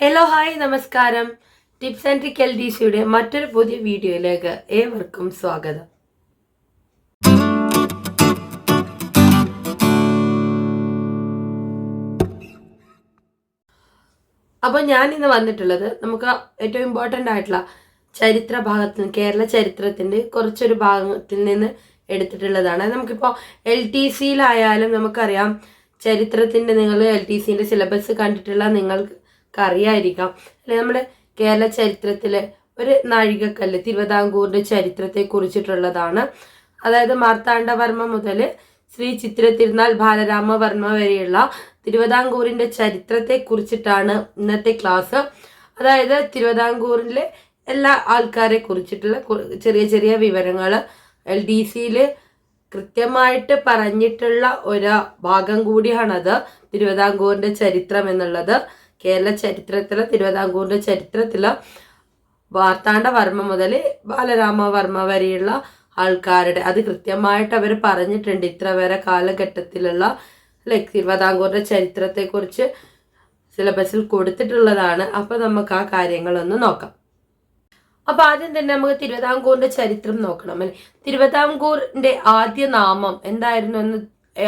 Hello hi നമസ്കാരം. Tips and trick L D സിയുടെ മറ്റൊരു പുതിയ വീഡിയോയിലേക്ക് ഏവർക്കും സ്വാഗതം. അപ്പോൾ ഞാൻ ഇന്ന് വന്നിട്ടുള്ളത് നമുക്ക് ഏറ്റവും ഇമ്പോർട്ടന്റ് ആയിട്ടുള്ള ചരിത്ര ഭാഗത്ത് നിന്ന് കേരള ചരിത്രത്തിന്റെ കുറച്ചൊരു ഭാഗത്തിൽ നിന്ന് എടുത്തിട്ടുള്ളതാണ്. നമുക്കിപ്പോൾ എൽ ടി സിയിലായാലും നമുക്കറിയാം ചരിത്രത്തിന്റെ നിങ്ങൾ എൽ ടി സിന്റെ സിലബസ് കണ്ടിട്ടുള്ള നിങ്ങൾക്ക് അറിയായിരിക്കാം അല്ലെ നമ്മുടെ കേരള ചരിത്രത്തിലെ ഒരു നാഴികക്കല്ല് തിരുവിതാംകൂറിന്റെ ചരിത്രത്തെ കുറിച്ചിട്ടുള്ളതാണ്. അതായത് മാർത്താണ്ഡവർമ്മ മുതൽ ശ്രീ ചിത്ര തിരുനാൾ ബാലരാമവർമ്മ വരെയുള്ള തിരുവിതാംകൂറിന്റെ ചരിത്രത്തെ കുറിച്ചിട്ടാണ് ഇന്നത്തെ ക്ലാസ്. അതായത് തിരുവിതാംകൂറിലെ എല്ലാ ആൾക്കാരെ കുറിച്ചിട്ടുള്ള ചെറിയ ചെറിയ വിവരങ്ങൾ എൽ ഡി സിയിൽ കൃത്യമായിട്ട് പറഞ്ഞിട്ടുള്ള ഒരു ഭാഗം കൂടിയാണത് തിരുവിതാംകൂറിന്റെ ചരിത്രം എന്നുള്ളത്. കേരള ചരിത്രത്തിലെ തിരുവിതാംകൂറിന്റെ ചരിത്രത്തിൽ വാർത്താണ്ഡവർമ്മ മുതൽ ബാലരാമവർമ്മ വരെയുള്ള ആൾക്കാരുടെ അത് കൃത്യമായിട്ട് അവർ പറഞ്ഞിട്ടുണ്ട് ഇത്ര വരെ കാലഘട്ടത്തിലുള്ള ലൈക് തിരുവിതാംകൂറിന്റെ ചരിത്രത്തെക്കുറിച്ച് സിലബസിൽ കൊടുത്തിട്ടുള്ളതാണ്. അപ്പോൾ നമുക്ക് ആ കാര്യങ്ങളൊന്ന് നോക്കാം. അപ്പൊ ആദ്യം തന്നെ നമുക്ക് തിരുവിതാംകൂറിന്റെ ചരിത്രം നോക്കണം അല്ലെ? തിരുവിതാംകൂറിന്റെ ആദ്യ നാമം എന്തായിരുന്നു എന്ന്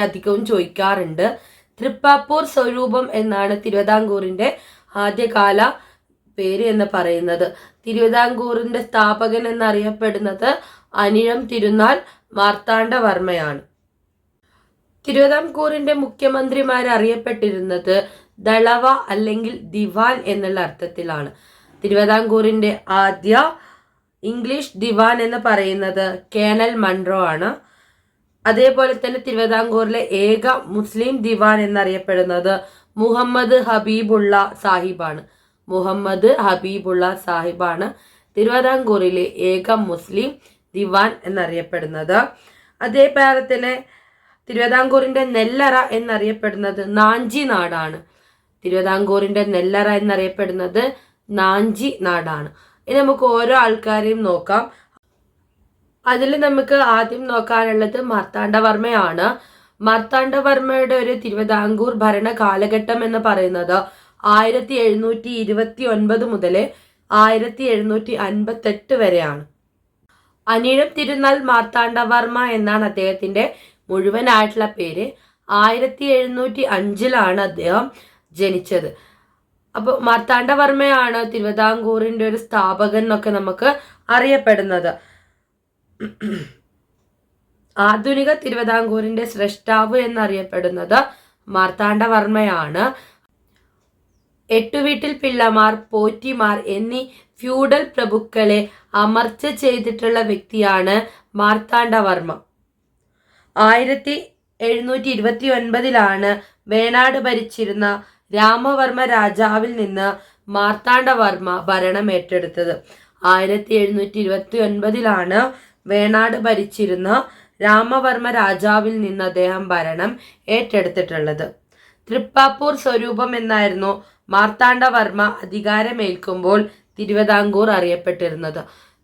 അധികവും ചോദിക്കാറുണ്ട്. തൃപ്പാപ്പൂർ സ്വരൂപം എന്നാണ് തിരുവിതാംകൂറിന്റെ ആദ്യകാല പേര് എന്ന് പറയുന്നത്. തിരുവിതാംകൂറിന്റെ സ്ഥാപകൻ എന്നറിയപ്പെടുന്നത് അനിഴം തിരുനാൾ മാർത്താണ്ഡവർമ്മയാണ്. തിരുവിതാംകൂറിന്റെ മുഖ്യമന്ത്രിമാർ അറിയപ്പെട്ടിരുന്നത് ദളവ അല്ലെങ്കിൽ ദിവാൻ എന്നുള്ള അർത്ഥത്തിലാണ്. തിരുവിതാംകൂറിന്റെ ആദ്യ ഇംഗ്ലീഷ് ദിവാൻ എന്ന് പറയുന്നത് കേണൽ മൺറോ ആണ്. അതേപോലെ തന്നെ തിരുവിതാംകൂറിലെ ഏക മുസ്ലിം ദിവാൻ എന്നറിയപ്പെടുന്നത് മുഹമ്മദ് ഹബീബുള്ള സാഹിബാണ്. മുഹമ്മദ് ഹബീബുള്ള സാഹിബാണ് തിരുവിതാംകൂറിലെ ഏക മുസ്ലിം ദിവാൻ എന്നറിയപ്പെടുന്നത്. അതേപോലെ തന്നെ തിരുവിതാംകൂറിന്റെ നെല്ലറ എന്നറിയപ്പെടുന്നത് നാഞ്ചി നാടാണ്. തിരുവിതാംകൂറിന്റെ നെല്ലറ എന്നറിയപ്പെടുന്നത് നാഞ്ചി നാടാണ്. ഇനി നമുക്ക് ഓരോ ആൾക്കാരെയും നോക്കാം. അതിൽ നമുക്ക് ആദ്യം നോക്കാനുള്ളത് മാർത്താണ്ഡവർമ്മയാണ്. മാർത്താണ്ഡവർമ്മയുടെ ഒരു തിരുവിതാംകൂർ ഭരണ കാലഘട്ടം എന്ന് പറയുന്നത് ആയിരത്തി എഴുന്നൂറ്റി ഇരുപത്തി ഒൻപത് മുതൽ ആയിരത്തി എഴുന്നൂറ്റി അൻപത്തെട്ട് വരെയാണ്. അനിഴം തിരുനാൾ മാർത്താണ്ഡവർമ്മ എന്നാണ് അദ്ദേഹത്തിന്റെ മുഴുവനായിട്ടുള്ള പേര്. ആയിരത്തി എഴുന്നൂറ്റി അഞ്ചിലാണ് അദ്ദേഹം ജനിച്ചത്. അപ്പോൾ മാർത്താണ്ഡവർമ്മയാണ് തിരുവിതാംകൂറിന്റെ ഒരു സ്ഥാപകൻ എന്നൊക്കെ നമുക്ക് അറിയപ്പെടുന്നത്. ആധുനിക തിരുവിതാംകൂറിന്റെ സ്രഷ്ടാവ് എന്നറിയപ്പെടുന്നത് മാർത്താണ്ഡവർമ്മയാണ്. എട്ടുവീട്ടിൽ പിള്ളമാർ പോറ്റിമാർ എന്നീ ഫ്യൂഡൽ പ്രഭുക്കളെ അമർച്ച ചെയ്തിട്ടുള്ള വ്യക്തിയാണ് മാർത്താണ്ഡവർമ്മ. ആയിരത്തി എഴുന്നൂറ്റി ഇരുപത്തി ഒൻപതിലാണ് വേണാട് ഭരിച്ചിരുന്ന രാമവർമ്മ രാജാവിൽ നിന്ന് മാർത്താണ്ഡവർമ്മ ഭരണം ഏറ്റെടുത്തത്. ആയിരത്തി എഴുന്നൂറ്റി ഇരുപത്തി ഒൻപതിലാണ് വേണാട് ഭരിച്ചിരുന്ന രാമവർമ്മ രാജാവിൽ നിന്ന് അദ്ദേഹം ഭരണം ഏറ്റെടുത്തിട്ടുള്ളത്. തൃപ്പാപ്പൂർ സ്വരൂപം എന്നായിരുന്നു മാർത്താണ്ഡവർമ്മ അധികാരമേൽക്കുമ്പോൾ തിരുവിതാംകൂർ അറിയപ്പെട്ടിരുന്നത്.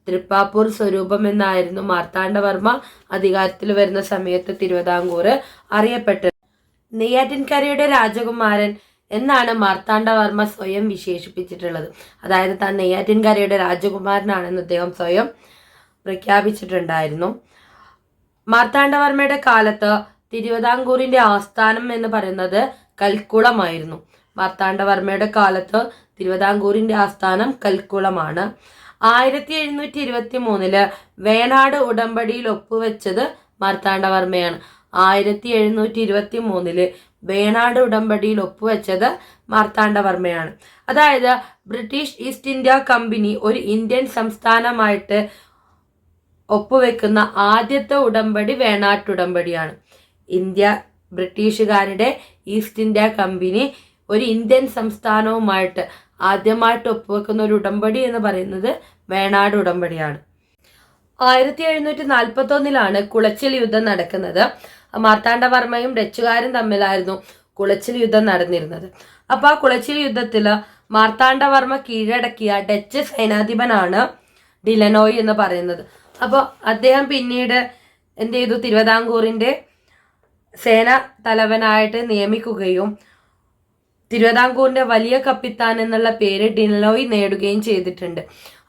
തൃപ്പാപ്പൂർ സ്വരൂപം എന്നായിരുന്നു മാർത്താണ്ഡവർമ്മ അധികാരത്തിൽ വരുന്ന സമയത്ത് തിരുവിതാംകൂർ അറിയപ്പെട്ടത്. നെയ്യാറ്റിൻകരയുടെ രാജകുമാരൻ എന്നാണ് മാർത്താണ്ഡവർമ്മ സ്വയം വിശേഷിപ്പിച്ചിട്ടുള്ളത്. അതായത് താൻ നെയ്യാറ്റിൻകരയുടെ രാജകുമാരനാണെന്ന് അദ്ദേഹം സ്വയം പ്രഖ്യാപിച്ചിട്ടുണ്ടായിരുന്നു. മാർത്താണ്ഡവർമ്മയുടെ കാലത്ത് തിരുവിതാംകൂറിന്റെ ആസ്ഥാനം എന്ന് പറയുന്നത് കൽക്കുളമായിരുന്നു. മാർത്താണ്ഡവർമ്മയുടെ കാലത്ത് തിരുവിതാംകൂറിന്റെ ആസ്ഥാനം കൽക്കുളമാണ്. ആയിരത്തി എഴുന്നൂറ്റി ഇരുപത്തി മൂന്നിൽ വേണാട് ഉടമ്പടിയിൽ ഒപ്പുവെച്ചത് മാർത്താണ്ഡവർമ്മയാണ്. ആയിരത്തി എഴുന്നൂറ്റി ഇരുപത്തി മൂന്നിൽ വേണാട് ഉടമ്പടിയിൽ ഒപ്പുവെച്ചത് മാർത്താണ്ഡവർമ്മയാണ്. അതായത് ബ്രിട്ടീഷ് ഈസ്റ്റ് ഇന്ത്യ കമ്പനി ഒരു ഇന്ത്യൻ സംസ്ഥാനമായിട്ട് ഒപ്പുവെക്കുന്ന ആദ്യത്തെ ഉടമ്പടി വേണാട്ടുടമ്പടിയാണ് ഇന്ത്യ ബ്രിട്ടീഷുകാരുടെ ഈസ്റ്റ് ഇന്ത്യ കമ്പനി ഒരു ഇന്ത്യൻ സംസ്ഥാനവുമായിട്ട് ആദ്യമായിട്ട് ഒപ്പുവെക്കുന്ന ഒരു ഉടമ്പടി എന്ന് പറയുന്നത് വേണാട് ഉടമ്പടിയാണ്. ആയിരത്തി എഴുന്നൂറ്റി നാൽപ്പത്തി ഒന്നിലാണ് കുളച്ചിൽ യുദ്ധം നടക്കുന്നത്. മാർത്താണ്ഡവർമ്മയും ഡച്ചുകാരും തമ്മിലായിരുന്നു കുളച്ചിൽ യുദ്ധം നടന്നിരുന്നത്. അപ്പൊ ആ കുളച്ചിൽ യുദ്ധത്തിൽ മാർത്താണ്ഡവർമ്മ കീഴടക്കിയ ഡച്ച് സൈനാധിപനാണ് ഡിലനോയ് എന്ന് പറയുന്നത്. അപ്പോൾ അദ്ദേഹം പിന്നീട് എന്ത് ചെയ്തു തിരുവിതാംകൂറിന്റെ സേന തലവനായിട്ട് നിയമിക്കുകയും തിരുവിതാംകൂറിന്റെ വലിയ കപ്പിത്താൻ എന്നുള്ള പേര് ഡിനലോയ് നേടുകയും ചെയ്തിട്ടുണ്ട്.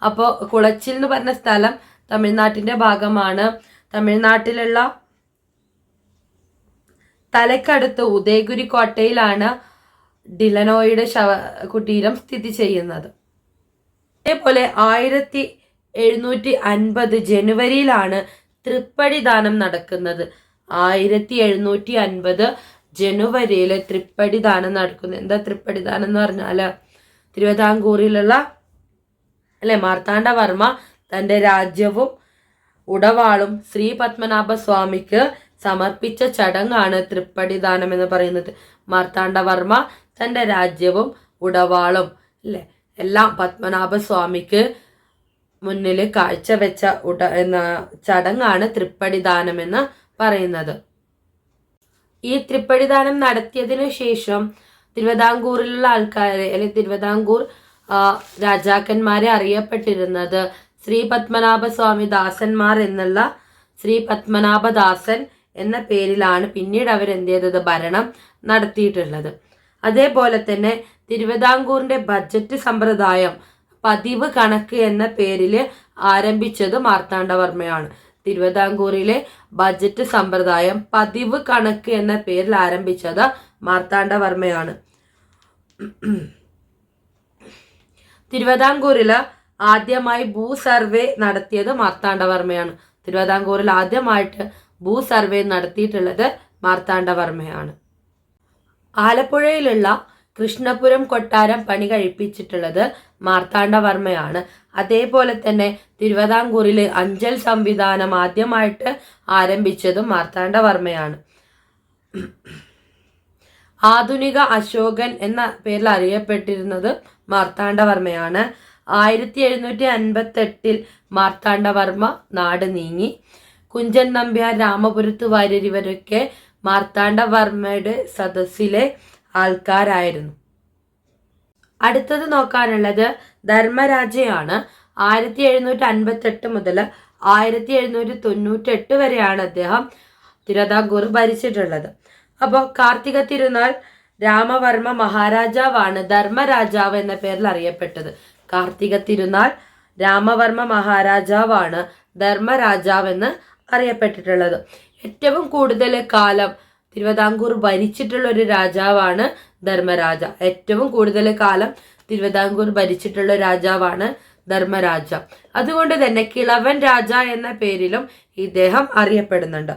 അപ്പോൾ കുളച്ചിൽ എന്ന് പറഞ്ഞ സ്ഥലം തമിഴ്നാട്ടിന്റെ ഭാഗമാണ്. തമിഴ്നാട്ടിലുള്ള തലക്കടുത്ത് ഉദയഗുരി കോട്ടയിലാണ് ഡിലനോയുടെ ശവ കുടീരം സ്ഥിതി ചെയ്യുന്നത്. അതേപോലെ ആയിരത്തി എഴുന്നൂറ്റി അൻപത് ജനുവരിയിലാണ് തൃപ്പടി ദാനം നടക്കുന്നത്. ആയിരത്തി എഴുന്നൂറ്റി അൻപത് ജനുവരിയിൽ തൃപ്പടി ദാനം നടക്കുന്നത് എന്താ തൃപ്പടി ദാനം എന്ന് പറഞ്ഞാൽ തിരുവിതാംകൂറിലുള്ള അല്ലെ മാർത്താണ്ഡവർമ്മ തന്റെ രാജ്യവും ഉടവാളും ശ്രീ പത്മനാഭ സ്വാമിക്ക് സമർപ്പിച്ച ചടങ്ങാണ് തൃപ്പടി ദാനം എന്ന് പറയുന്നത്. മാർത്താണ്ഡവർമ്മ തന്റെ രാജ്യവും ഉടവാളും അല്ലേ എല്ലാം പത്മനാഭ സ്വാമിക്ക് മുന്നിൽ കാഴ്ചവെച്ച ഉട എന്ന ചടങ്ങാണ് തൃപ്പടിദാനമെന്ന് പറയുന്നത്. ഈ തൃപ്പടിദാനം നടത്തിയതിനു ശേഷം തിരുവിതാംകൂറിലുള്ള ആൾക്കാരെ അല്ലെങ്കിൽ തിരുവിതാംകൂർ രാജാക്കന്മാരെ അറിയപ്പെട്ടിരുന്നത് ശ്രീ പത്മനാഭ സ്വാമി ദാസന്മാർ എന്നുള്ള ശ്രീ പത്മനാഭദാസൻ എന്ന പേരിലാണ് പിന്നീട് അവരെന്ത് ചെയ്തത് ഭരണം നടത്തിയിട്ടുള്ളത്. അതേപോലെ തന്നെ തിരുവിതാംകൂറിന്റെ ബജറ്റ് സമ്പ്രദായം പതിവ് കണക്ക് എന്ന പേരിൽ ആരംഭിച്ചത് മാർത്താണ്ഡവർമ്മയാണ് തിരുവിതാംകൂറിലെ ബജറ്റ് സമ്പ്രദായം പതിവ് കണക്ക് എന്ന പേരിൽ ആരംഭിച്ചത് മാർത്താണ്ഡവർമ്മയാണ് തിരുവിതാംകൂറിൽ ആദ്യമായി ഭൂ സർവേ നടത്തിയത് മാർത്താണ്ഡവർമ്മയാണ് തിരുവിതാംകൂറിൽ ആദ്യമായിട്ട് ഭൂ സർവേ നടത്തിയിട്ടുള്ളത് മാർത്താണ്ഡവർമ്മയാണ് ആലപ്പുഴയിലുള്ള കൃഷ്ണപുരം കൊട്ടാരം പണി കഴിപ്പിച്ചിട്ടുള്ളത് മാർത്താണ്ഡവർമ്മയാണ് അതേപോലെ തന്നെ തിരുവിതാംകൂറിൽ അഞ്ചൽ സംവിധാനം ആദ്യമായിട്ട് ആരംഭിച്ചതും മാർത്താണ്ഡവർമ്മയാണ് ആധുനിക അശോകൻ എന്ന പേരിൽ അറിയപ്പെട്ടിരുന്നത് മാർത്താണ്ഡവർമ്മയാണ് ആയിരത്തി എഴുന്നൂറ്റി അൻപത്തി എട്ടിൽ മാർത്താണ്ഡവർമ്മ നാട് നീങ്ങി. കുഞ്ചൻ നമ്പ്യാർ രാമപുരത്ത് വാര്യർ ഇവരൊക്കെ മാർത്താണ്ഡവർമ്മയുടെ സദസ്സിലെ ആൾക്കാരായിരുന്നു. അടുത്തത് നോക്കാനുള്ളത് ധർമ്മരാജയാണ്. ആയിരത്തി എഴുന്നൂറ്റി അൻപത്തി എട്ട് മുതൽ ആയിരത്തി എഴുന്നൂറ്റി തൊണ്ണൂറ്റി എട്ട് വരെയാണ് അദ്ദേഹം തിരുവിതാംകൂർ ഭരിച്ചിട്ടുള്ളത്. അപ്പോൾ കാർത്തിക തിരുനാൾ രാമവർമ്മ മഹാരാജാവാണ് ധർമ്മരാജാവ് എന്ന പേരിൽ അറിയപ്പെട്ടത്. കാർത്തിക തിരുനാൾ രാമവർമ്മ മഹാരാജാവാണ് ധർമ്മരാജാവ് എന്ന് അറിയപ്പെട്ടിട്ടുള്ളത്. ഏറ്റവും കൂടുതൽ കാലം തിരുവിതാംകൂർ ഭരിച്ചിട്ടുള്ള ഒരു രാജാവാണ് ധർമ്മരാജ. ഏറ്റവും കൂടുതൽ കാലം തിരുവിതാംകൂർ ഭരിച്ചിട്ടുള്ള രാജാവാണ് ധർമ്മരാജ. അതുകൊണ്ട് തന്നെ കിളവൻ രാജ എന്ന പേരിലും ഇദ്ദേഹം അറിയപ്പെടുന്നുണ്ട്.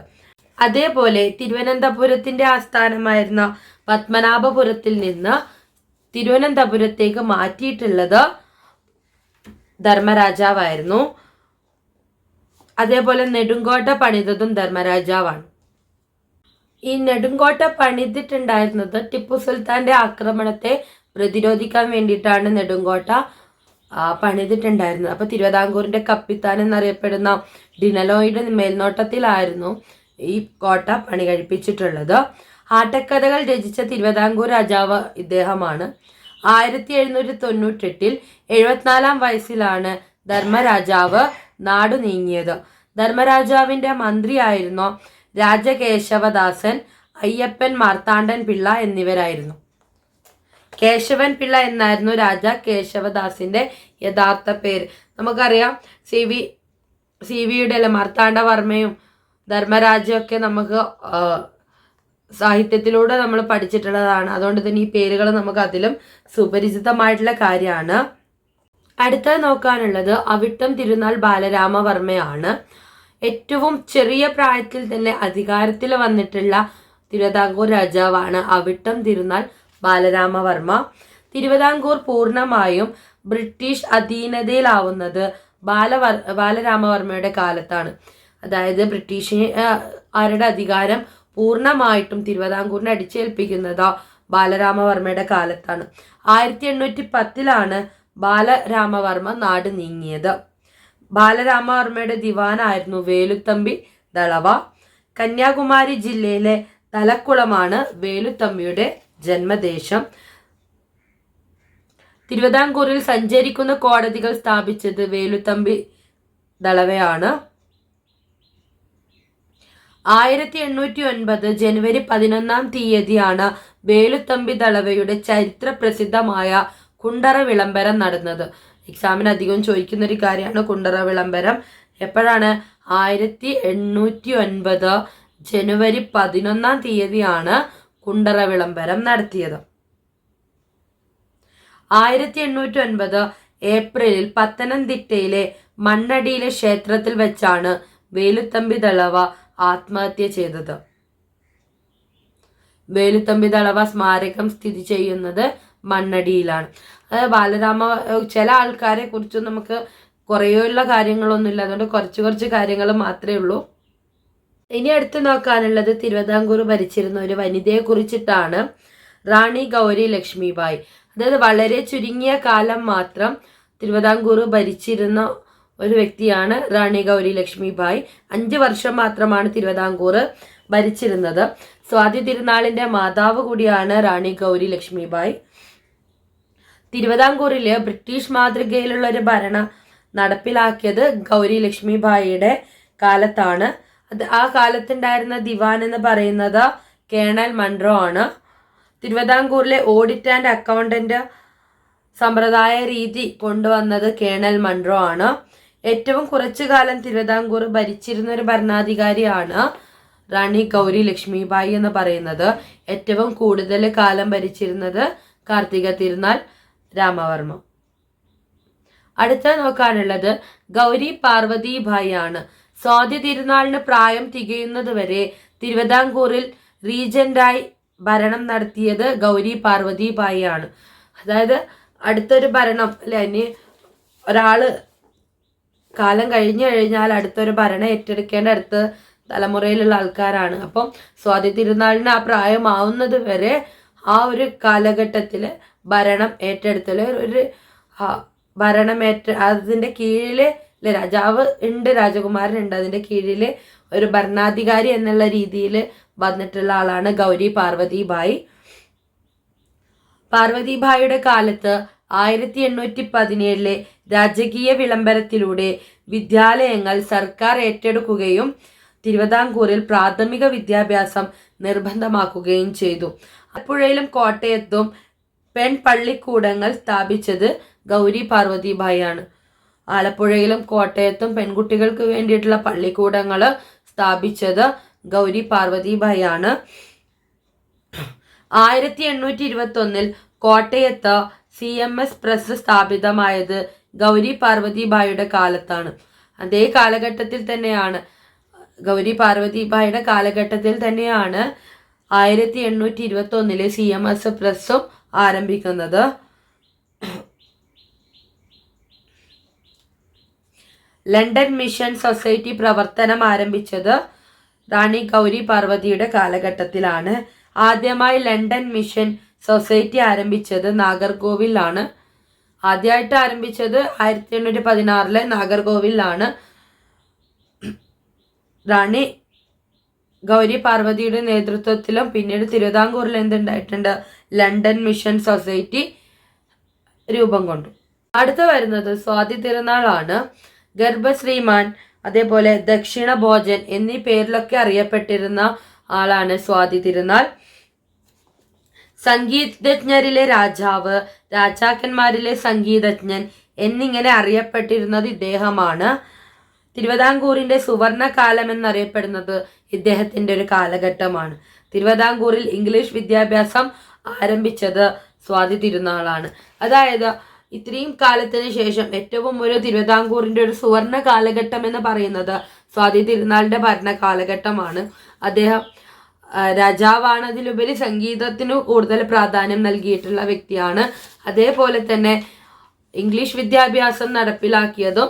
അതേപോലെ തിരുവനന്തപുരത്തിന്റെ ആസ്ഥാനമായിരുന്ന പത്മനാഭപുരത്തിൽ നിന്ന് തിരുവനന്തപുരത്തേക്ക് മാറ്റിയിട്ടുള്ളത് ധർമ്മരാജാവായിരുന്നു. അതേപോലെ നെടുങ്കോട്ട പണിതതും ധർമ്മരാജാവാണ്. ഈ നെടുങ്കോട്ട പണിതിട്ടുണ്ടായിരുന്നത് ടിപ്പു സുൽത്താന്റെ ആക്രമണത്തെ പ്രതിരോധിക്കാൻ വേണ്ടിയിട്ടാണ് നെടുങ്കോട്ട പണിതിട്ടുണ്ടായിരുന്നത്. അപ്പൊ തിരുവിതാംകൂറിന്റെ കപ്പിത്താൻ എന്നറിയപ്പെടുന്ന ഡിനലോയുടെ മേൽനോട്ടത്തിലായിരുന്നു ഈ കോട്ട പണി കഴിപ്പിച്ചിട്ടുള്ളത്. ആട്ടക്കഥകൾ രചിച്ച തിരുവിതാംകൂർ രാജാവ് ഇദ്ദേഹമാണ്. ആയിരത്തി എഴുന്നൂറ്റി തൊണ്ണൂറ്റെട്ടിൽ എഴുപത്തിനാലാം വയസ്സിലാണ് ധർമ്മരാജാവ് നാടു നീങ്ങിയത്. ധർമ്മരാജാവിന്റെ മന്ത്രിയായിരുന്നു രാജകേശവദാസൻ അയ്യപ്പൻ മാർത്താണ്ഡൻ പിള്ള എന്നിവരായിരുന്നു. കേശവൻ പിള്ള എന്നായിരുന്നു രാജ കേശവദാസിന്റെ യഥാർത്ഥ പേര്. നമുക്കറിയാം സി വി സി വിയുടെ അല്ലെ മാർത്താണ്ഡവർമ്മയും ധർമ്മരാജയും ഒക്കെ നമുക്ക് സാഹിത്യത്തിലൂടെ നമ്മൾ പഠിച്ചിട്ടുള്ളതാണ്. അതുകൊണ്ട് തന്നെ ഈ പേരുകൾ നമുക്ക് അതിലും സുപരിചിതമായിട്ടുള്ള കാര്യമാണ്. അടുത്ത നോക്കാനുള്ളത് അവിട്ടം തിരുനാൾ ബാലരാമവർമ്മയാണ്. ഏറ്റവും ചെറിയ പ്രായത്തിൽ തന്നെ അധികാരത്തിൽ വന്നിട്ടുള്ള തിരുവിതാംകൂർ രാജാവാണ് അവിട്ടം തിരുനാൾ ബാലരാമവർമ്മ. തിരുവിതാംകൂർ പൂർണമായും ബ്രിട്ടീഷ് അധീനതയിലാവുന്നത് ബാലവർ ബാലരാമവർമ്മയുടെ കാലത്താണ്. അതായത് ബ്രിട്ടീഷ് ആരുടെ അധികാരം പൂർണമായിട്ടും തിരുവിതാംകൂറിനെ അടിച്ചേൽപ്പിക്കുന്നത് ബാലരാമവർമ്മയുടെ കാലത്താണ്. ആയിരത്തി എണ്ണൂറ്റി പത്തിലാണ് ബാലരാമവർമ്മ നാട് നീങ്ങിയത്. ബാലരാമവർമ്മയുടെ ദിവാനായിരുന്നു വേലുത്തമ്പി ദളവ. കന്യാകുമാരി ജില്ലയിലെ തലക്കുളമാണ് വേലുത്തമ്പിയുടെ ജന്മദേശം. തിരുവിതാംകൂറിൽ സഞ്ചരിക്കുന്ന കോടതികൾ സ്ഥാപിച്ചത് വേലുത്തമ്പി ദളവയാണ്. ആയിരത്തി എണ്ണൂറ്റി ഒൻപത് ജനുവരി പതിനൊന്നാം തീയതിയാണ് വേലുത്തമ്പി ദളവയുടെ ചരിത്ര പ്രസിദ്ധമായ കുണ്ടറ വിളംബരം നടന്നത്. എക്സാമിന് അധികം ചോദിക്കുന്ന ഒരു കാര്യമാണ് കുണ്ടറ വിളംബരം. എപ്പോഴാണ്? ആയിരത്തി എണ്ണൂറ്റി ഒൻപത് ജനുവരി പതിനൊന്നാം തീയതിയാണ് കുണ്ടറ വിളംബരം നടത്തിയത്. ആയിരത്തി എണ്ണൂറ്റി ഒൻപത് ഏപ്രിലിൽ പത്തനംതിട്ടയിലെ മണ്ണടിയിലെ ക്ഷേത്രത്തിൽ വെച്ചാണ് വേലുത്തമ്പി ദളവ ആത്മഹത്യ ചെയ്തത്. വേലുത്തമ്പി ദളവ സ്മാരകം സ്ഥിതി ചെയ്യുന്നത് മണ്ണടിയിലാണ്. ബാലരാമ ചില ആൾക്കാരെ കുറിച്ചും നമുക്ക് കുറേയുള്ള കാര്യങ്ങളൊന്നുമില്ല. അതുകൊണ്ട് കുറച്ച് കുറച്ച് കാര്യങ്ങൾ മാത്രമേ ഉള്ളൂ. ഇനി അടുത്ത് നോക്കാനുള്ളത് തിരുവിതാംകൂർ ഭരിച്ചിരുന്ന ഒരു വനിതയെ കുറിച്ചിട്ടാണ് റാണി ഗൗരി ലക്ഷ്മിബായി. അതായത് വളരെ ചുരുങ്ങിയ കാലം മാത്രം തിരുവിതാംകൂർ ഭരിച്ചിരുന്ന ഒരു വ്യക്തിയാണ് റാണി ഗൗരി ലക്ഷ്മിബായി. അഞ്ച് വർഷം മാത്രമാണ് തിരുവിതാംകൂർ ഭരിച്ചിരുന്നത്. സ്വാതി തിരുനാളിന്റെ മാതാവ് കൂടിയാണ് റാണി ഗൗരി ലക്ഷ്മിബായി. തിരുവിതാംകൂറിൽ ബ്രിട്ടീഷ് മാതൃകയിലുള്ള ഒരു ഭരണം നടപ്പിലാക്കിയത് ഗൗരി ലക്ഷ്മിഭായിയുടെ കാലത്താണ്. അത് ആ കാലത്തുണ്ടായിരുന്ന ദിവാൻ എന്ന് പറയുന്നത് കേണൽ മൺട്രോ ആണ്. തിരുവിതാംകൂറിലെ ഓഡിറ്റ് ആൻഡ് അക്കൗണ്ടന്റ് സമ്പ്രദായ രീതി കൊണ്ടുവന്നത് കേണൽ മൺട്രോ ആണ്. ഏറ്റവും കുറച്ചു കാലം തിരുവിതാംകൂർ ഭരിച്ചിരുന്ന ഒരു ഭരണാധികാരിയാണ് റാണി ഗൗരി ലക്ഷ്മിബായി എന്ന് പറയുന്നത്. ഏറ്റവും കൂടുതൽ കാലം ഭരിച്ചിരുന്നത് കാർത്തിക തിരുനാൾ. രാമവർമ്മ. അടുത്ത നോക്കാനുള്ളത് ഗൗരി പാർവതിഭായി ആണ് സ്വാതി തിരുനാളിന് പ്രായം തികയുന്നത് വരെ തിരുവിതാംകൂറിൽ റീജന്റായി ഭരണം നടത്തിയത് ഗൗരി പാർവതിഭായി ആണ് അതായത് അടുത്തൊരു ഭരണം അല്ലെ? ഇനി ഒരാൾ കാലം കഴിഞ്ഞു കഴിഞ്ഞാൽ അടുത്തൊരു ഭരണം ഏറ്റെടുക്കേണ്ട അടുത്ത തലമുറയിലുള്ള ആൾക്കാരാണ്. അപ്പം സ്വാതി തിരുനാളിന് ആ പ്രായമാവുന്നത് വരെ ആ ഒരു കാലഘട്ടത്തിൽ ഭരണം ഏറ്റെടുത്തൽ ഒരു ഭരണമേറ്റ അതിന്റെ കീഴിൽ രാജാവ് ഉണ്ട് രാജകുമാരൻ ഉണ്ട് അതിന്റെ കീഴിൽ ഒരു ഭരണാധികാരി എന്നുള്ള രീതിയിൽ വന്നിട്ടുള്ള ആളാണ് ഗൗരി പാർവതി ബായി പാർവതിഭായിയുടെ കാലത്ത് ആയിരത്തി എണ്ണൂറ്റി പതിനേഴിലെ രാജകീയ വിളംബരത്തിലൂടെ വിദ്യാലയങ്ങൾ സർക്കാർ ഏറ്റെടുക്കുകയും തിരുവിതാംകൂറിൽ പ്രാഥമിക വിദ്യാഭ്യാസം നിർബന്ധമാക്കുകയും ചെയ്തു. ആലപ്പുഴയിലും കോട്ടയത്തും പെൺപള്ളിക്കൂടങ്ങൾ സ്ഥാപിച്ചത് ഗൗരി പാർവതിഭായി ആണ് ആലപ്പുഴയിലും കോട്ടയത്തും പെൺകുട്ടികൾക്ക് വേണ്ടിയിട്ടുള്ള പള്ളിക്കൂടങ്ങൾ സ്ഥാപിച്ചത് ഗൗരി പാർവതിഭായി ആണ് ആയിരത്തി എണ്ണൂറ്റി ഇരുപത്തി ഒന്നിൽ കോട്ടയത്ത് സി എം എസ് പ്രസ് സ്ഥാപിതമായത് ഗൗരി പാർവതിബായിയുടെ കാലത്താണ്. അതേ കാലഘട്ടത്തിൽ തന്നെയാണ് ഗൗരി പാർവതിബായിയുടെ കാലഘട്ടത്തിൽ തന്നെയാണ് ആയിരത്തി എണ്ണൂറ്റി ഇരുപത്തി ഒന്നിലെ സി എം എസ് പ്രസ്സും ആരംഭിക്കുന്നത്. ലണ്ടൻ മിഷൻ സൊസൈറ്റി പ്രവർത്തനം ആരംഭിച്ചത് റാണി ഗൗരി പാർവതിയുടെ കാലഘട്ടത്തിലാണ്. ആദ്യമായി ലണ്ടൻ മിഷൻ സൊസൈറ്റി ആരംഭിച്ചത് നാഗർകോവിലാണ്. ആദ്യമായിട്ട് ആരംഭിച്ചത് ആയിരത്തി എണ്ണൂറ്റി പതിനാറിലെ നാഗർകോവിലാണ്. റാണി ഗൗരി പാർവതിയുടെ നേതൃത്വത്തിലും പിന്നീട് തിരുവിതാംകൂറിൽ എന്തുണ്ടായിട്ടുണ്ട്? ലണ്ടൻ മിഷൻ സൊസൈറ്റി രൂപം കൊണ്ടു. അടുത്ത വരുന്നത് സ്വാതി തിരുനാളാണ്. ഗർഭശ്രീമാൻ അതേപോലെ ദക്ഷിണ ഭോജൻ എന്നീ പേരിലൊക്കെ അറിയപ്പെട്ടിരുന്ന ആളാണ് സ്വാതി തിരുനാൾ. സംഗീതജ്ഞരിലെ രാജാവ് രാജാക്കന്മാരിലെ സംഗീതജ്ഞൻ എന്നിങ്ങനെ അറിയപ്പെട്ടിരുന്നത് ഇദ്ദേഹമാണ്. തിരുവിതാംകൂറിന്റെ സുവർണ കാലം എന്നറിയപ്പെടുന്നത് ഇദ്ദേഹത്തിന്റെ ഒരു കാലഘട്ടമാണ്. തിരുവിതാംകൂറിൽ ഇംഗ്ലീഷ് വിദ്യാഭ്യാസം ആരംഭിച്ചത് സ്വാതി തിരുനാളാണ്. അതായത് ഇത്രയും കാലത്തിന് ശേഷം ഏറ്റവും ഒരു തിരുവിതാംകൂറിന്റെ ഒരു സുവർണ കാലഘട്ടം എന്ന് പറയുന്നത് സ്വാതി തിരുനാളിന്റെ ഭരണ കാലഘട്ടമാണ് അദ്ദേഹം രാജാവാണ് അതിലുപരി സംഗീതത്തിനു കൂടുതൽ പ്രാധാന്യം നൽകിയിട്ടുള്ള വ്യക്തിയാണ്. അതേപോലെ തന്നെ ഇംഗ്ലീഷ് വിദ്യാഭ്യാസം നടപ്പിലാക്കിയതും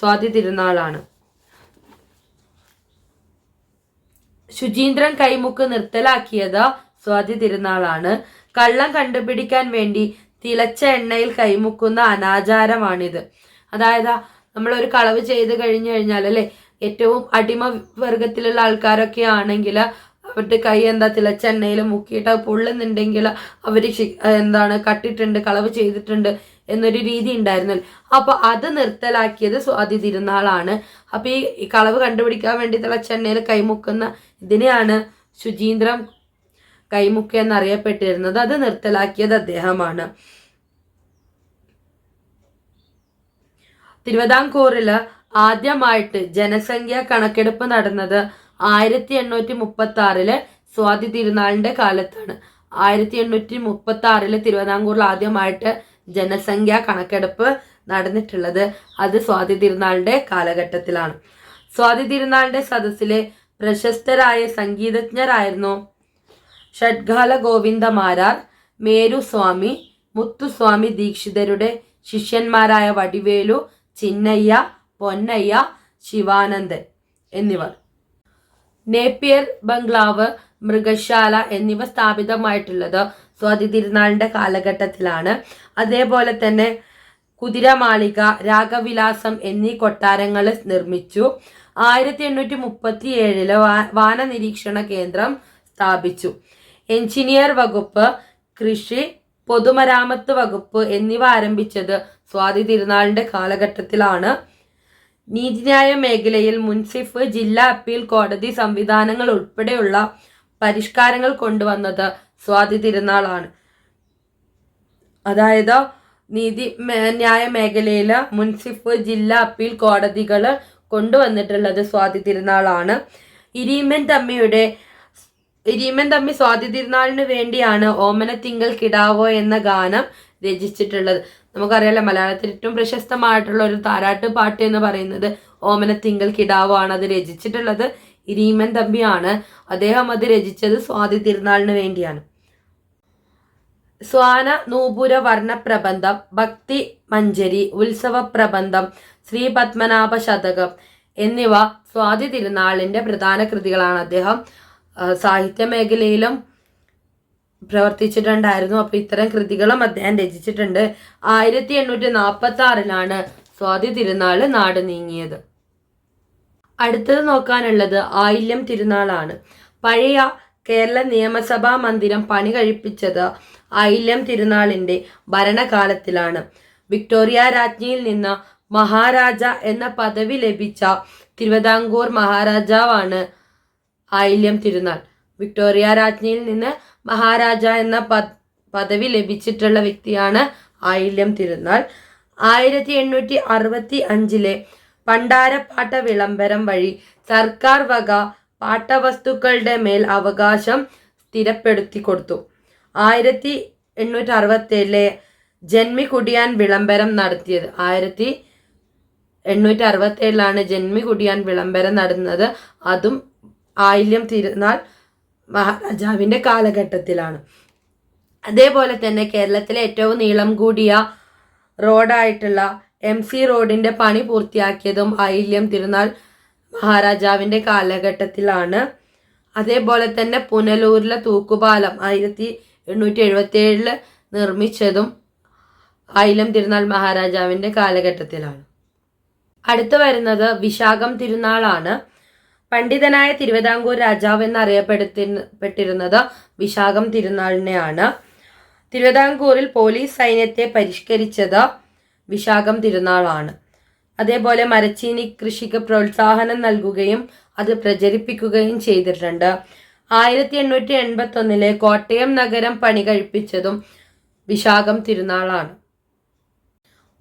സ്വാതി തിരുനാളാണ്. ശുചീന്ദ്രൻ കൈമുക്ക് നിർത്തലാക്കിയത് സ്വാതി തിരുനാളാണ്. കള്ളം കണ്ടുപിടിക്കാൻ വേണ്ടി തിളച്ച എണ്ണയിൽ കൈമുക്കുന്ന അനാചാരമാണിത്. അതായത് നമ്മൾ ഒരു കളവ് ചെയ്ത് കഴിഞ്ഞു കഴിഞ്ഞാൽ അല്ലെ ഏറ്റവും അടിമ വർഗത്തിലുള്ള ആൾക്കാരൊക്കെ ആണെങ്കിൽ അവരുടെ കൈ എന്താ തിളച്ച എണ്ണയിൽ മുക്കിയിട്ട് പൊള്ളുന്നുണ്ടെങ്കിൽ അവർ എന്താണ് കട്ടിട്ടുണ്ട് കളവ് ചെയ്തിട്ടുണ്ട് എന്നൊരു രീതി ഉണ്ടായിരുന്നല്ലോ. അപ്പൊ അത് നിർത്തലാക്കിയത് സ്വാതി തിരുനാളാണ്. അപ്പൊ ഈ ഈ കളവ് കണ്ടുപിടിക്കാൻ വേണ്ടി തിളച്ച എണ്ണയിൽ കൈമുക്കുന്ന ഇതിനെയാണ് ശുചീന്ദ്രം കൈമുക്ക എന്നറിയപ്പെട്ടിരുന്നത് അത് നിർത്തലാക്കിയത് അദ്ദേഹമാണ്. തിരുവിതാംകൂറിൽ ആദ്യമായിട്ട് ജനസംഖ്യാ കണക്കെടുപ്പ് നടന്നത് ആയിരത്തി എണ്ണൂറ്റി മുപ്പത്തി ആറിലെ സ്വാതി തിരുനാളിന്റെ കാലത്താണ്. ആയിരത്തി എണ്ണൂറ്റി മുപ്പത്തി ആറിൽ തിരുവിതാംകൂറിൽ ആദ്യമായിട്ട് ജനസംഖ്യാ കണക്കെടുപ്പ് നടന്നിട്ടുള്ളത് അത് സ്വാതി തിരുനാളിന്റെ കാലഘട്ടത്തിലാണ്. സ്വാതി തിരുനാളിന്റെ സദസ്സിലെ പ്രശസ്തരായ സംഗീതജ്ഞരായിരുന്നു ഷഡ്ഗാല ഗോവിന്ദമാരാർ മേരുസ്വാമി മുത്തുസ്വാമി ദീക്ഷിതരുടെ ശിഷ്യന്മാരായ വടിവേലു ചിന്നയ്യ പൊന്നയ്യ ശിവാനന്ദൻ എന്നിവർ. നേപ്പിയർ ബംഗ്ലാവ് മൃഗശാല എന്നിവ സ്ഥാപിതമായിട്ടുള്ളത് സ്വാതി തിരുനാളിന്റെ കാലഘട്ടത്തിലാണ്. അതേപോലെ തന്നെ കുതിരമാളിക രാഗവിലാസം എന്നീ കൊട്ടാരങ്ങൾ നിർമ്മിച്ചു. ആയിരത്തി എണ്ണൂറ്റി മുപ്പത്തി ഏഴിൽ വാന നിരീക്ഷണ കേന്ദ്രം സ്ഥാപിച്ചു. എഞ്ചിനീയർ വകുപ്പ് കൃഷി പൊതുമരാമത്ത് വകുപ്പ് എന്നിവ ആരംഭിച്ചത് സ്വാതി തിരുനാളിന്റെ കാലഘട്ടത്തിലാണ്. നീതിന്യായ മേഖലയിൽ മുൻസിഫ് ജില്ലാ അപ്പീൽ കോടതി സംവിധാനങ്ങൾ ഉൾപ്പെടെയുള്ള പരിഷ്കാരങ്ങൾ കൊണ്ടുവന്നത് സ്വാതി തിരുനാളാണ്. അതായത് നീതി ന്യായ മേഖലയിൽ മുൻസിഫ് ജില്ലാ അപ്പീൽ കോടതികൾ കൊണ്ടുവന്നിട്ടുള്ളത് സ്വാതി തിരുനാളാണ്. ഇരീമൻ തമ്മിയുടെ ഇരീമൻ തമ്മി സ്വാതി തിരുനാളിന് വേണ്ടിയാണ് തിങ്കൾ കിടാവോ എന്ന ഗാനം രചിച്ചിട്ടുള്ളത്. നമുക്കറിയാലോ മലയാളത്തിൽ ഏറ്റവും പ്രശസ്തമായിട്ടുള്ള ഒരു താരാട്ട് പാട്ട് എന്ന് പറയുന്നത് തിങ്കൾ കിടാവോ ആണ് അത് രചിച്ചിട്ടുള്ളത്. ഇരീമൻ തമ്പിയാണ്. അദ്ദേഹം അത് രചിച്ചത് സ്വാതി തിരുനാളിന് വേണ്ടിയാണ്. സ്വാന നൂപുര വർണ പ്രബന്ധം ഭക്തി മഞ്ജരി ഉത്സവ പ്രബന്ധം ശ്രീ പത്മനാഭ ശതകം എന്നിവ സ്വാതി തിരുനാളിന്റെ പ്രധാന കൃതികളാണ് അദ്ദേഹം സാഹിത്യ മേഖലയിലും പ്രവർത്തിച്ചിട്ടുണ്ടായിരുന്നു. അപ്പൊ ഇത്തരം കൃതികളും അദ്ദേഹം രചിച്ചിട്ടുണ്ട്. ആയിരത്തി എണ്ണൂറ്റി നാൽപ്പത്തി ആറിലാണ് സ്വാതി തിരുനാൾ നാട് നീങ്ങിയത്. അടുത്തത് നോക്കാനുള്ളത് ആയില്യം തിരുനാളാണ്. പഴയ കേരള നിയമസഭാ മന്ദിരം പണി കഴിപ്പിച്ചത് ആയില്യം തിരുനാളിന്റെ ഭരണകാലത്തിലാണ്. വിക്ടോറിയ രാജ്ഞിയിൽ നിന്ന് മഹാരാജ എന്ന പദവി ലഭിച്ച തിരുവിതാംകൂർ മഹാരാജാവാണ് ആയില്യം തിരുനാൾ. വിക്ടോറിയ രാജ്ഞിയിൽ നിന്ന് മഹാരാജ എന്ന പദ- പദവി ലഭിച്ചിട്ടുള്ള വ്യക്തിയാണ് ആയില്യം തിരുനാൾ. ആയിരത്തി എണ്ണൂറ്റി അറുപത്തി അഞ്ചിലെ പണ്ടാരപ്പാട്ട വിളംബരം വഴി സർക്കാർ വക പാട്ടവസ്തുക്കളുടെ മേൽ അവകാശം സ്ഥിരപ്പെടുത്തി കൊടുത്തു. ആയിരത്തി എണ്ണൂറ്റി അറുപത്തി ഏഴിലെ ജന്മി കുടിയാൻ വിളംബരം നടത്തിയത്. ആയിരത്തി എണ്ണൂറ്റി അറുപത്തി ഏഴിലാണ് ജന്മി കുടിയാൻ വിളംബരം നടന്നത്. അതും ആയില്യം തിരുനാൾ മഹാരാജാവിന്റെ കാലഘട്ടത്തിലാണ്. അതേപോലെ തന്നെ കേരളത്തിലെ ഏറ്റവും നീളം കൂടിയ റോഡായിട്ടുള്ള എം സി റോഡിന്റെ പണി പൂർത്തിയാക്കിയതും ആയില്യം തിരുനാൾ മഹാരാജാവിന്റെ കാലഘട്ടത്തിലാണ്. അതേപോലെ തന്നെ പുനലൂരിലെ തൂക്കുപാലം ആയിരത്തി എണ്ണൂറ്റി എഴുപത്തി ഏഴിൽ നിർമ്മിച്ചതും ആയിലം തിരുനാൾ മഹാരാജാവിന്റെ കാലഘട്ടത്തിലാണ്. അടുത്ത് വരുന്നത് വിശാഖം തിരുനാളാണ് പണ്ഡിതനായ തിരുവിതാംകൂർ രാജാവ് എന്നറിയപ്പെടുത്തിപ്പെട്ടിരുന്നത് വിശാഖം തിരുനാളിനെയാണ്. തിരുവിതാംകൂറിൽ പോലീസ് സൈന്യത്തെ പരിഷ്കരിച്ചത് വിശാഖം തിരുനാളാണ്. അതേപോലെ മരച്ചീനി കൃഷിക്ക് പ്രോത്സാഹനം നൽകുകയും അത് പ്രചരിപ്പിക്കുകയും ചെയ്തിട്ടുണ്ട്. ആയിരത്തി എണ്ണൂറ്റി എൺപത്തി ഒന്നിലെ കോട്ടയം നഗരം പണി കഴിപ്പിച്ചതും വിശാഖം തിരുനാളാണ്.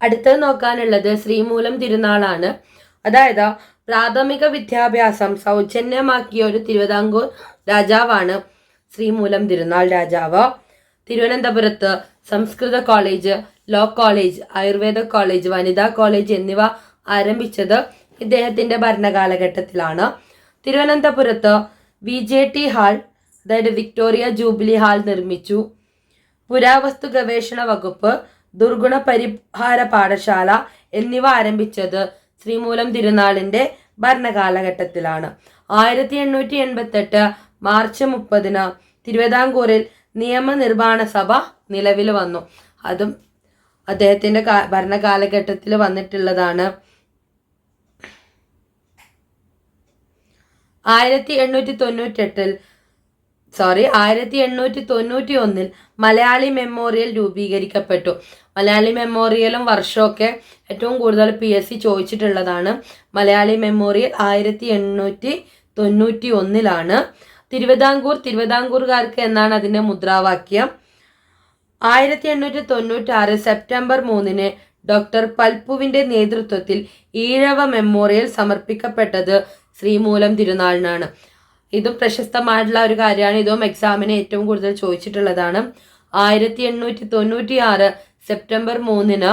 അടുത്തത് നോക്കാനുള്ളത് ശ്രീമൂലം തിരുനാളാണ്. അതായത് പ്രാഥമിക വിദ്യാഭ്യാസം സൗജന്യമാക്കിയ ഒരു തിരുവിതാംകൂർ രാജാവാണ് ശ്രീമൂലം തിരുനാൾ രാജാവ്. തിരുവനന്തപുരത്ത് സംസ്കൃത college law college Ayurveda college വനിതാ കോളേജ് എന്നിവ ആരംഭിച്ചത് ഇദ്ദേഹത്തിന്റെ ഭരണകാലഘട്ടത്തിലാണ്. തിരുവനന്തപുരത്ത് വി ജെ ടി ഹാൾ അതായത് വിക്ടോറിയ ജൂബിലി ഹാൾ നിർമ്മിച്ചു. പുരാവസ്തു ഗവേഷണ വകുപ്പ് ദുർഗുണ പരിഹാര പാഠശാല എന്നിവ ആരംഭിച്ചത് ശ്രീമൂലം തിരുനാളിന്റെ ഭരണകാലഘട്ടത്തിലാണ്. ആയിരത്തി എണ്ണൂറ്റി എൺപത്തെട്ട് മാർച്ച് മുപ്പതിന് തിരുവിതാംകൂറിൽ നിയമനിർമ്മാണ സഭ നിലവിൽ വന്നു. അതും അദ്ദേഹത്തിന്റെ കാ- ഭരണകാലഘട്ടത്തിൽ വന്നിട്ടുള്ളതാണ്. ആയിരത്തി എണ്ണൂറ്റി തൊണ്ണൂറ്റെട്ടിൽ സോറി ആയിരത്തി എണ്ണൂറ്റി തൊണ്ണൂറ്റി ഒന്നിൽ മലയാളി മെമ്മോറിയൽ രൂപീകരിക്കപ്പെട്ടു. മലയാളി മെമ്മോറിയലും വർഷമൊക്കെ ഏറ്റവും കൂടുതൽ പി എസ് സി ചോദിച്ചിട്ടുള്ളതാണ്. മലയാളി മെമ്മോറിയൽ ആയിരത്തി എണ്ണൂറ്റി തൊണ്ണൂറ്റി ഒന്നിലാണ്. തിരുവിതാംകൂർ തിരുവിതാംകൂറുകാർക്ക് എന്നാണ് അതിന്റെ മുദ്രാവാക്യം. ആയിരത്തി എണ്ണൂറ്റി തൊണ്ണൂറ്റി ആറ് സെപ്റ്റംബർ മൂന്നിന് ഡോക്ടർ പൽപ്പുവിന്റെ നേതൃത്വത്തിൽ ഈഴവ മെമ്മോറിയൽ സമർപ്പിക്കപ്പെട്ടത് ശ്രീമൂലം തിരുനാളിനാണ്. ഇതും പ്രശസ്തമായിട്ടുള്ള ഒരു കാര്യമാണ്. ഇതും എക്സാമിന് ഏറ്റവും കൂടുതൽ ചോദിച്ചിട്ടുള്ളതാണ്. ആയിരത്തി എണ്ണൂറ്റി തൊണ്ണൂറ്റി ആറ് സെപ്റ്റംബർ മൂന്നിന്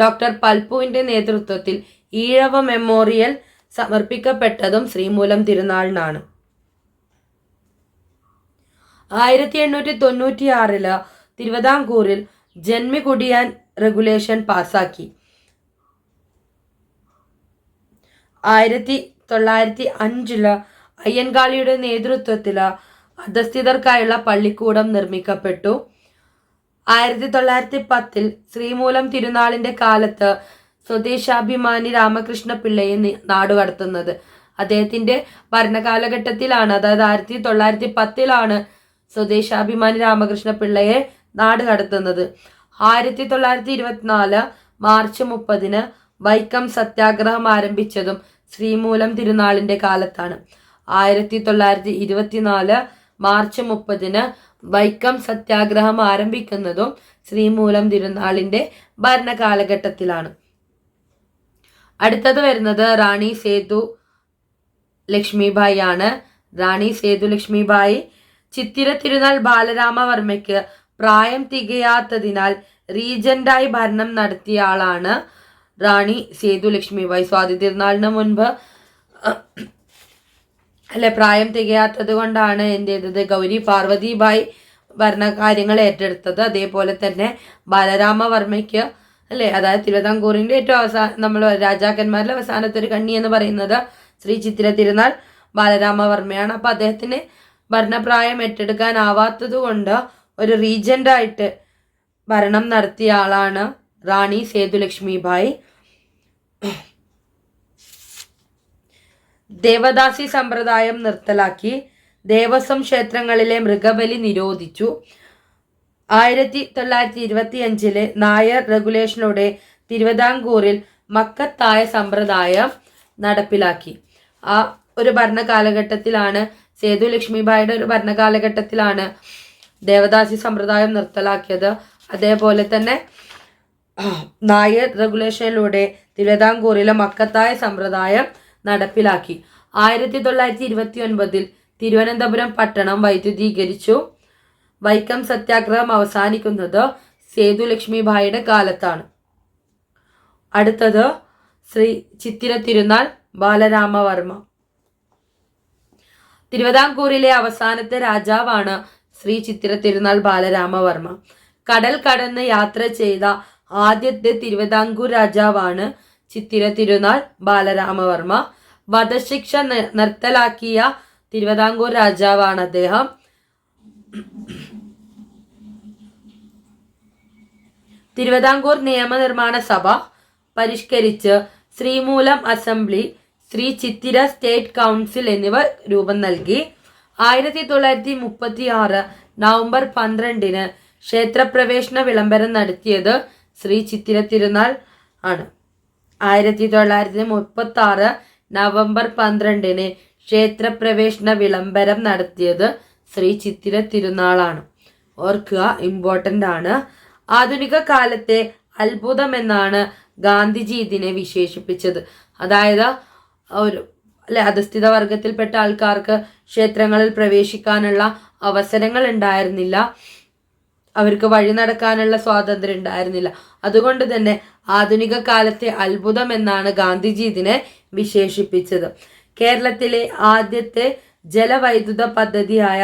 ഡോക്ടർ പൽപ്പുവിന്റെ നേതൃത്വത്തിൽ ഈഴവ മെമ്മോറിയൽ സമർപ്പിക്കപ്പെട്ടതും ശ്രീമൂലം തിരുനാളിനാണ്. ആയിരത്തി എണ്ണൂറ്റി തൊണ്ണൂറ്റി ആറിൽ തിരുവിതാംകൂറിൽ ജന്മികുടിയാൻ റെഗുലേഷൻ പാസാക്കി. ആയിരത്തി തൊള്ളായിരത്തി അഞ്ചിൽ അയ്യൻകാളിയുടെ നേതൃത്വത്തിൽ അധസ്ഥിതർക്കായുള്ള പള്ളിക്കൂടം നിർമ്മിക്കപ്പെട്ടു. ആയിരത്തി തൊള്ളായിരത്തി പത്തിൽ ശ്രീമൂലം തിരുനാളിന്റെ കാലത്ത് സ്വദേശാഭിമാനി രാമകൃഷ്ണ പിള്ളയെ നാടുകടത്തുന്നത് അദ്ദേഹത്തിന്റെ ഭരണകാലഘട്ടത്തിലാണ് അതായത് ആയിരത്തി തൊള്ളായിരത്തി പത്തിലാണ് സ്വദേശാഭിമാനി രാമകൃഷ്ണ പിള്ളയെ നാട് കടത്തുന്നത്. ആയിരത്തി തൊള്ളായിരത്തി ഇരുപത്തിനാല് മാർച്ച് മുപ്പതിന് വൈക്കം സത്യാഗ്രഹം ആരംഭിച്ചതും ശ്രീമൂലം തിരുനാളിന്റെ കാലത്താണ്. ആയിരത്തി തൊള്ളായിരത്തി ഇരുപത്തിനാല് മാർച്ച് മുപ്പതിന് വൈക്കം സത്യാഗ്രഹം ആരംഭിക്കുന്നതും ശ്രീമൂലം തിരുനാളിന്റെ ഭരണകാലഘട്ടത്തിലാണ്. അടുത്തത് വരുന്നത് റാണി സേതു ലക്ഷ്മിബായി ആണ് റാണി സേതു ലക്ഷ്മിബായി ചിത്തിര തിരുനാൾ ബാലരാമവർമ്മയ്ക്ക് പ്രായം തികയാത്തതിനാൽ റീജന്റായി ഭരണം നടത്തിയ ആളാണ് റാണി സേതു ലക്ഷ്മിബായി. സ്വാതി തിരുനാളിന് മുൻപ് അല്ലെ പ്രായം തികയാത്തത് കൊണ്ടാണ് എന്ത് ചെയ്തത് ഗൗരി പാർവതിബായി ഭരണകാര്യങ്ങൾ ഏറ്റെടുത്തത്. അതേപോലെ തന്നെ ബാലരാമവർമ്മയ്ക്ക് അല്ലെ അതായത് തിരുവിതാംകൂറിന്റെ ഏറ്റവും അവസാന നമ്മൾ രാജാക്കന്മാരിൽ അവസാനത്തെ ഒരു കണ്ണി എന്ന് പറയുന്നത് ശ്രീ ചിത്തിര തിരുനാൾ ബാലരാമവർമ്മയാണ്. അപ്പൊ അദ്ദേഹത്തിന് ഭരണപ്രായം ഏറ്റെടുക്കാനാവാത്തത് കൊണ്ട് ഒരു റീജന്റായിട്ട് ഭരണം നടത്തിയ ആളാണ് റാണി സേതുലക്ഷ്മിബായി. ദേവദാസി സമ്പ്രദായം നിർത്തലാക്കി ദേവസ്വം ക്ഷേത്രങ്ങളിലെ മൃഗബലി നിരോധിച്ചു. ആയിരത്തി തൊള്ളായിരത്തി ഇരുപത്തി അഞ്ചിലെ നായർ റെഗുലേഷനോടെ തിരുവിതാംകൂറിൽ മക്കത്തായ സമ്പ്രദായം നടപ്പിലാക്കി. ആ ഒരു ഭരണകാലഘട്ടത്തിലാണ് സേതു ലക്ഷ്മിബായിയുടെ ഒരു ഭരണകാലഘട്ടത്തിലാണ് ദേവദാസി സമ്പ്രദായം നിർത്തലാക്കിയത്. അതേപോലെ തന്നെ നായർ റെഗുലേഷനിലൂടെ തിരുവിതാംകൂറിലെ മക്കത്തായ സമ്പ്രദായം നടപ്പിലാക്കി. ആയിരത്തി തൊള്ളായിരത്തി ഇരുപത്തി ഒൻപതിൽ തിരുവനന്തപുരം പട്ടണം വൈദ്യുതീകരിച്ചു. വൈക്കം സത്യാഗ്രഹം അവസാനിക്കുന്നത് സേതുലക്ഷ്മി ഭായുടെ കാലത്താണ്. അടുത്തത് ശ്രീ ചിത്തിര തിരുനാൾ ബാലരാമവർമ്മ. തിരുവിതാംകൂറിലെ അവസാനത്തെ രാജാവാണ് ശ്രീ ചിത്തിര തിരുനാൾ ബാലരാമവർമ്മ. കടൽ കടന്ന് യാത്ര ചെയ്ത ആദ്യത്തെ തിരുവിതാംകൂർ രാജാവാണ് ചിത്തിര തിരുനാൾ ബാലരാമവർമ്മ. വധശിക്ഷ നിർത്തലാക്കിയ തിരുവിതാംകൂർ രാജാവാണ് അദ്ദേഹം. തിരുവിതാംകൂർ നിയമനിർമ്മാണ സഭ പരിഷ്കരിച്ച് Sreemoolam assembly Sree Chithira state council എന്നിവ രൂപം നൽകി. ആയിരത്തി തൊള്ളായിരത്തി മുപ്പത്തി ആറ് നവംബർ പന്ത്രണ്ടിന് ക്ഷേത്രപ്രവേശന വിളംബരം നടത്തിയത് ശ്രീ ചിത്തിര തിരുനാൾ ആണ്. ആയിരത്തി തൊള്ളായിരത്തി മുപ്പത്തി ആറ് നവംബർ പന്ത്രണ്ടിന് ക്ഷേത്രപ്രവേശന വിളംബരം നടത്തിയത് ശ്രീ ചിത്തിര തിരുനാളാണ്. ഓർക്കുക ഇമ്പോർട്ടന്റ് ആണ്. ആധുനിക കാലത്തെ അത്ഭുതം എന്നാണ് ഗാന്ധിജി ഇതിനെ വിശേഷിപ്പിച്ചത്. അതായത് ഒരു അല്ലെ അധസ്ഥിത വർഗത്തിൽപ്പെട്ട ആൾക്കാർക്ക് ക്ഷേത്രങ്ങളിൽ പ്രവേശിക്കാനുള്ള അവസരങ്ങൾ ഉണ്ടായിരുന്നില്ല. അവർക്ക് വഴി നടക്കാനുള്ള സ്വാതന്ത്ര്യം ഉണ്ടായിരുന്നില്ല. അതുകൊണ്ട് തന്നെ ആധുനിക കാലത്തെ അത്ഭുതം എന്നാണ് ഗാന്ധിജി ഇതിനെ വിശേഷിപ്പിച്ചത്. കേരളത്തിലെ ആദ്യത്തെ ജലവൈദ്യുത പദ്ധതിയായ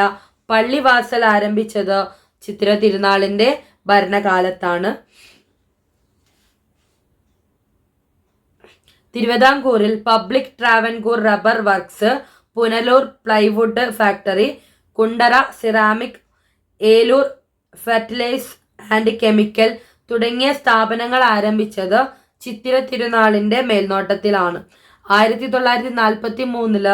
പള്ളിവാസൽ ആരംഭിച്ചത് ചിത്ര തിരുനാളിന്റെ ഭരണകാലത്താണ്. തിരുവിതാംകൂറിൽ public Travancore rubber works Punalur plywood factory Kundara ceramic Eloor fertilise and chemical തുടങ്ങിയ സ്ഥാപനങ്ങൾ ആരംഭിച്ചത് ചിത്തിര തിരുനാളിന്റെ മേൽനോട്ടത്തിലാണ്. ആയിരത്തി തൊള്ളായിരത്തി നാൽപ്പത്തി മൂന്നിൽ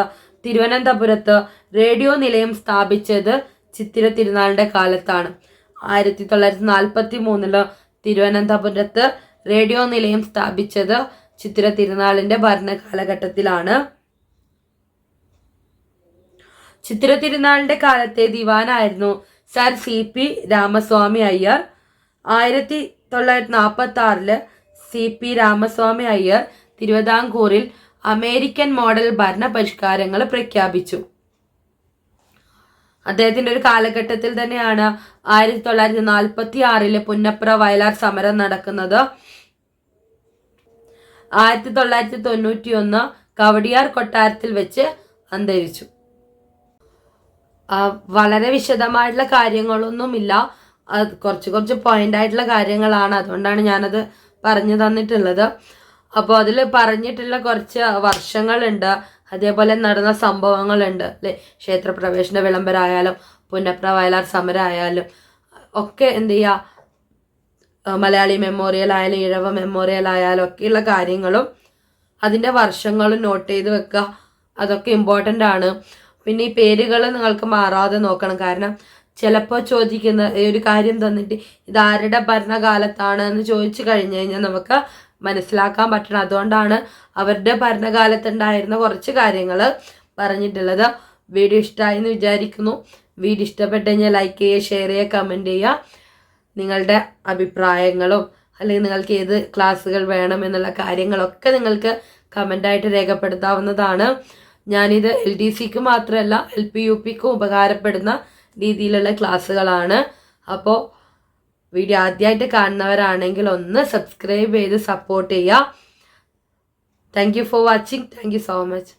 തിരുവനന്തപുരത്ത് റേഡിയോ നിലയം സ്ഥാപിച്ചത് ചിത്തിര തിരുനാളിന്റെ കാലത്താണ്. ആയിരത്തി തൊള്ളായിരത്തി നാൽപ്പത്തി മൂന്നിൽ തിരുവനന്തപുരത്ത് റേഡിയോ നിലയം സ്ഥാപിച്ചത് ചിത്തിര തിരുനാളിന്റെ ഭരണകാലഘട്ടത്തിലാണ്. ചിത്തിര തിരുനാളിന്റെ കാലത്തെ ദിവാനായിരുന്നു sir C P Ramaswami Iyer. ആയിരത്തി തൊള്ളായിരത്തി നാൽപ്പത്തി ആറിൽ സി പി രാമസ്വാമി അയ്യർ തിരുവിതാംകൂറിൽ അമേരിക്കൻ മോഡൽ ഭരണ പരിഷ്കാരങ്ങൾ പ്രഖ്യാപിച്ചു. അദ്ദേഹത്തിന്റെ ഒരു കാലഘട്ടത്തിൽ തന്നെയാണ് ആയിരത്തി തൊള്ളായിരത്തി നാൽപ്പത്തി ആറിൽ പുന്നപ്ര വയലാർ സമരം നടക്കുന്നത്. ആയിരത്തി തൊള്ളായിരത്തി തൊണ്ണൂറ്റി ഒന്ന് കവടിയാർ കൊട്ടാരത്തിൽ വെച്ച് അന്തരിച്ചു. വളരെ വിശദമായിട്ടുള്ള കാര്യങ്ങളൊന്നുമില്ല. കുറച്ച് കുറച്ച് പോയിന്റ് ആയിട്ടുള്ള കാര്യങ്ങളാണ്. അതുകൊണ്ടാണ് ഞാനത് പറഞ്ഞു തന്നിട്ടുള്ളത്. അപ്പോൾ അതിൽ പറഞ്ഞിട്ടുള്ള കുറച്ച് വർഷങ്ങളുണ്ട്. അതേപോലെ നടന്ന സംഭവങ്ങളുണ്ട്. അല്ലെ? ക്ഷേത്രപ്രവേശന വിളംബരമായാലും പുന്നപ്ര വയലാർ സമരമായാലും ഒക്കെ എന്ത് ചെയ്യുക മലയാളി മെമ്മോറിയൽ ആയാലും ഇഴവ മെമ്മോറിയൽ ആയാലും ഒക്കെയുള്ള കാര്യങ്ങളും അതിന്റെ വർഷങ്ങളും നോട്ട് ചെയ്ത് വെക്കുക. അതൊക്കെ ഇമ്പോർട്ടന്റ് ആണ്. പിന്നെ ഈ പേരുകൾ നിങ്ങൾക്ക് മാറാതെ നോക്കണം. കാരണം ചിലപ്പോൾ ചോദിക്കുന്ന ഒരു കാര്യം തന്നിട്ട് ഇത് ആരുടെ ഭരണകാലത്താണ് എന്ന് ചോദിച്ചു കഴിഞ്ഞു കഴിഞ്ഞാൽ നമുക്ക് മനസ്സിലാക്കാൻ പറ്റണം. അതുകൊണ്ടാണ് അവരുടെ ഭരണകാലത്തുണ്ടായിരുന്ന കുറച്ച് കാര്യങ്ങൾ പറഞ്ഞിട്ടുള്ളത്. വീഡിയോ ഇഷ്ടമായി എന്ന് വിചാരിക്കുന്നു. വീഡിയോ ഇഷ്ടപ്പെട്ട് കഴിഞ്ഞാൽ ലൈക്ക് ചെയ്യുക ഷെയർ ചെയ്യുക കമന്റ് ചെയ്യുക. നിങ്ങളുടെ അഭിപ്രായങ്ങളും അല്ലെങ്കിൽ നിങ്ങൾക്ക് ഏത് ക്ലാസ്സുകൾ വേണം എന്നുള്ള കാര്യങ്ങളൊക്കെ നിങ്ങൾക്ക് കമന്റായിട്ട് രേഖപ്പെടുത്താവുന്നതാണ്. ഞാനിത് എൽ ഡി സിക്ക് മാത്രമല്ല എൽ പി യു പിക്കും ഉപകാരപ്പെടുന്ന രീതിയിലുള്ള ക്ലാസ്സുകളാണ്. അപ്പോൾ വീഡിയോ ആദ്യമായിട്ട് കാണുന്നവരാണെങ്കിൽ ഒന്ന് സബ്സ്ക്രൈബ് ചെയ്ത് സപ്പോർട്ട് ചെയ്യുക. Thank you for watching thank you so much